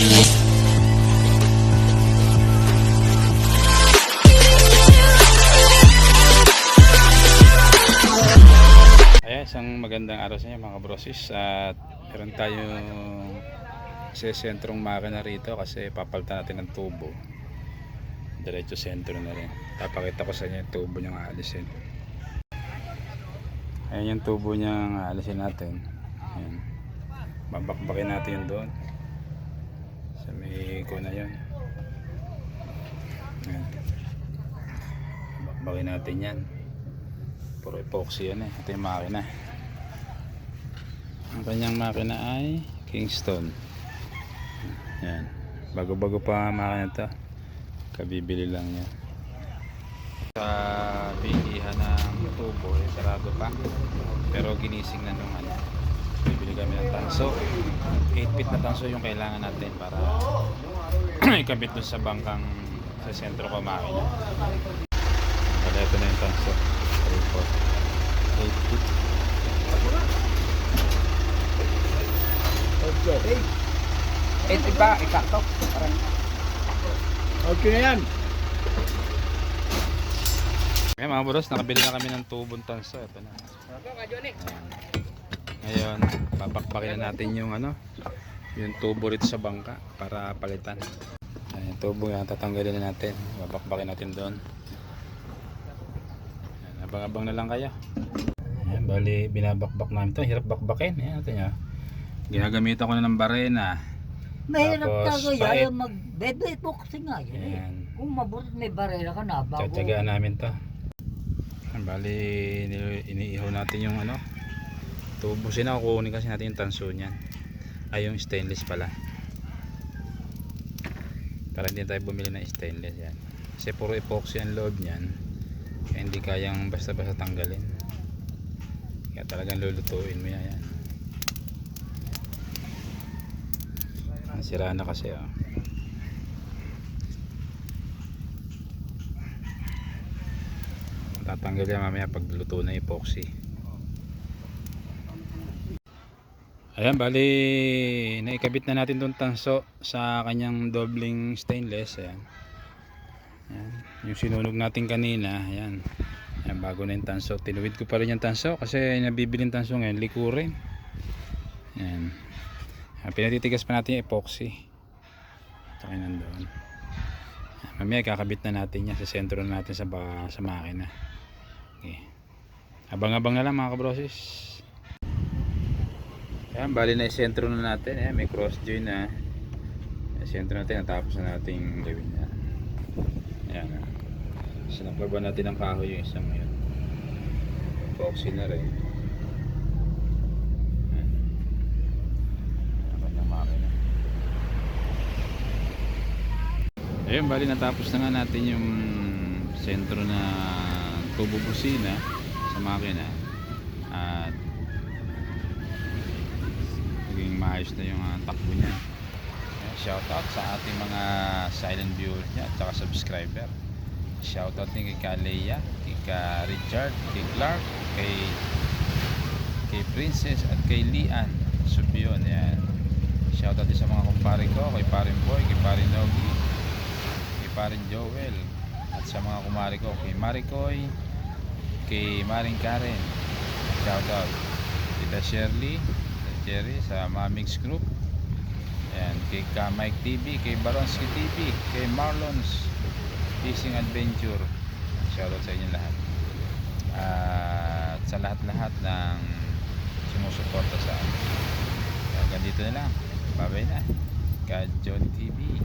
Ayan, isang magandang araw sa inyo mga brosis. At meron tayong sa sentrong makina rito kasi papalitan natin ng tubo. Diretso sentro na rin. Papakita ko sa inyo yung tubo niyang aalisin. Ayan yung tubo niyang aalisin natin. Ayan. Babakbakin natin yun doon sa may ko na yun. Ayan. Babakbakin natin yan. Puro epoxy yan eh. Ito yung makina. Ang kanyang makina ay Kingston. Yan bago bago pa makina to. Kabibili lang yan. Sa bilihan ng tubo eh, sarado pa. Pero ginising na nung ano bibili kami ng tanso 8 feet na tanso yung kailangan natin para ikabit dun sa bangkang sa sentro ko makina wala ito na yung tanso 3, 4, 8 feet Okay. Eh, diba, ikakto. Parang. Okay na yan. Ngayon mga boros, nakabili na kami ng tubong tanso. Ito na. Ayan. Ngayon, babakbakin na natin yung ano, yung tubo rito sa bangka para palitan. Ayan, yung tubo yan, tatanggalin na natin. Babakbakin natin doon. Ayan, abang-abang na lang kayo. Ayan, bali, binabakbak namin ito. Hirap bakbakin. Ayan, ito nyo. Ginagamitan ko na ng barena. Mahirap talaga yan mag-bebe boxing nga yun eh. Kung mabuti may barela ka na bago. Tsatsagaan namin to. Bali, ini- iniihaw natin yung ano. Tubusin na kukunin kasi natin yung tanso niyan. Ay, yung stainless pala. Para hindi tayo bumili ng stainless yan. Kasi puro epoxy ang loob niyan. Kaya hindi kayang basta-basta tanggalin. Kaya talagang lulutuin mo yan. yan. Sira na kasi oh. tatanggal yan mamaya pag luto na epoxy ayan bali naikabit na natin tong tanso sa kanyang dobling stainless ayan. Ayan yung sinunog natin kanina ayan. Ayan bago na yung tanso. Tinuwid ko pa rin yung tanso kasi nabibiling tanso ngayon likurin. Ayan. Ayan, pinatitigas pa natin yung epoxy. Ito kayo nandoon. Mamaya kakabit na natin yan. Sa sentro na natin sa, sa makina. Okay. Abang-abang na lang mga kabrosis. Ayan, bali na sentro na natin. Ayan, may cross join na. Sentro natin. Natapos na natin gawin na. Ayan. ah. Sinaklaban natin ng kahoy yung isang yun. Epoxy na rin. Ayan. Ayan, bali natapos na nga natin yung sentro na tubo busina sa makina at naging maayos na yung ah, takbo niya. Shout out sa ating mga silent viewers niya at saka subscriber. Shout out din kay Kaleya kay ka Richard kay Clark kay kay Princess at kay Lian Subion yan shout out din sa mga kumpare ko kay Parin Boy kay Parin Nogi kay Parin Joel at sa mga kumari ko kay Maricoy kay Maring Karen. Shout out Tita Shirley Cherry sa Mamix Group. Ayan, kay Ka Mike TV kay Baronski TV kay Marlons Fishing Adventure. Shout out sa inyo lahat. At sa lahat-lahat ng sumusuporta sa amin. Kaya ganito na lang. Bye bye na. Ka John TV